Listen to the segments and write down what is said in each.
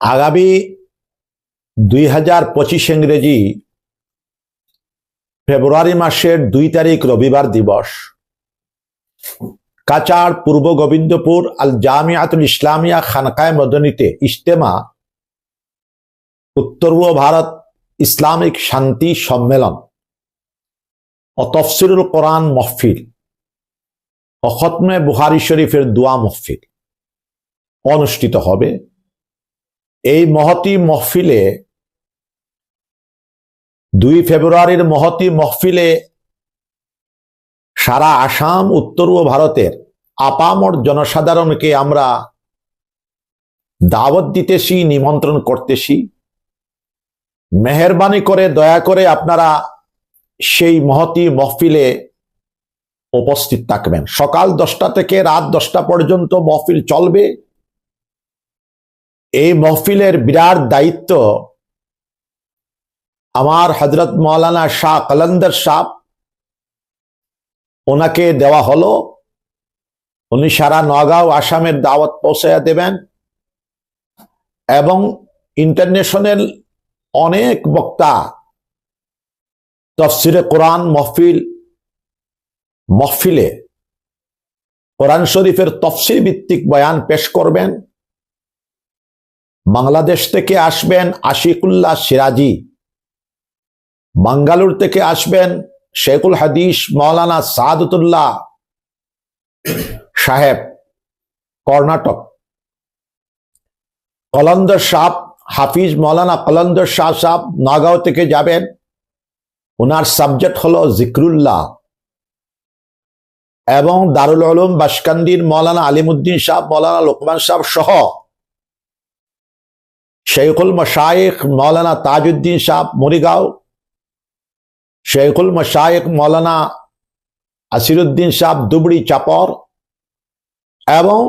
আগামী দুই হাজার পঁচিশ ইংরেজি ফেব্রুয়ারি মাসের দুই তারিখ রবিবার দিবস। কাচার পূর্ব গোবিন্দপুর আল জামিয়াতুল ইসলামিয়া খানকায় মদনীতে ইজতেমা, উত্তর ভারত ইসলামিক শান্তি সম্মেলন ও তফসিরুল কোরআন মহফিল ও বুহারি শরীফের দোয়া মহফিল অনুষ্ঠিত হবে। এই মহতি মহফিলে দুই ফেব্রুয়ারির মহতি মহফিলে সারা আসাম, উত্তর ও ভারতের আপামর জনসাধারণকে আমরা দাওয়াত দিতেছি, নিমন্ত্রণ করতেছি। মেহরবানি করে, দয়া করে আপনারা সেই মহতি মহফিলে উপস্থিত থাকবেন। সকাল দশটা থেকে রাত দশটা পর্যন্ত মহফিল চলবে। এই মহফিলের বিরাট দায়িত্ব আমার হজরত মৌলানা শাহ কলন্দর সাহ ওনাকে দেওয়া হলো। উনি সারা নগাঁও আসামের দাওয়াত পৌঁছাইয়া দেবেন। এবং ইন্টারন্যাশনাল অনেক বক্তা তফসিরে কোরআন মহফিল মহফিলে কোরআন শরীফের তফসির ভিত্তিক বয়ান পেশ করবেন। বাংলাদেশ থেকে আসবেন আশিকুল্লাহ সিরাজি। বাঙ্গালুর থেকে আসবেন শেখুল হাদিস মৌলানা সাদুল্লাহ সাহেব, কর্ণাটক। কলন্দর সাহ হাফিজ মৌলানা কলন্দর শাহ সাহ নগাঁও থেকে যাবেন। ওনার সাবজেক্ট হলো জিক্রুল্লাহ। এবং দারুল আলম বাসকান্দির মৌলানা আলিমুদ্দিন সাহ মৌলানা লোকমান সাহ সহ শেখুল মশাইক মৌলানা তাজউদ্দিন সাহ মরিগাঁও শেখুল মশাইক মৌলানা আসিরুদ্দিন সাহ দুবড়ি চাপর এবং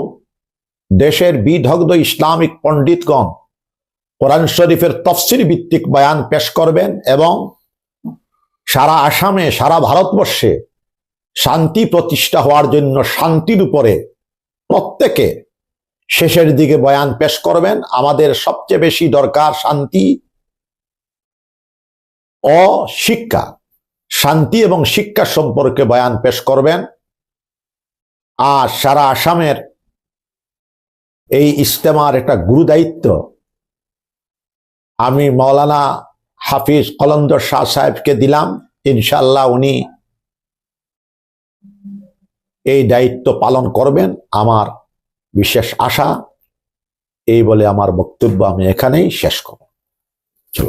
দেশের বিধগ্ধ ইসলামিক পণ্ডিতগণ কোরআন শরীফের তফসির ভিত্তিক বয়ান পেশ করবেন এবং সারা আসামে, সারা ভারতবর্ষে শান্তি প্রতিষ্ঠা হওয়ার জন্য শান্তির উপরে প্রত্যেকে শেষের দিকে বয়ান পেশ করবেন। আমাদের সবচেয়ে বেশি দরকার শান্তি ও শিক্ষা। শান্তি এবং শিক্ষা সম্পর্কে বয়ান পেশ করবেন। আর সারা আসামের এই ইস্তেমার একটা গুরুদায়িত্ব। আমি মৌলানা হাফিজ কলন্দর শাহ সাহেবকে দিলাম। ইনশাল্লাহ উনি এই দায়িত্ব পালন করবেন। আমার বিশেষ আশা এই বলে আমার বক্তব্য আমি এখানেই শেষ করব।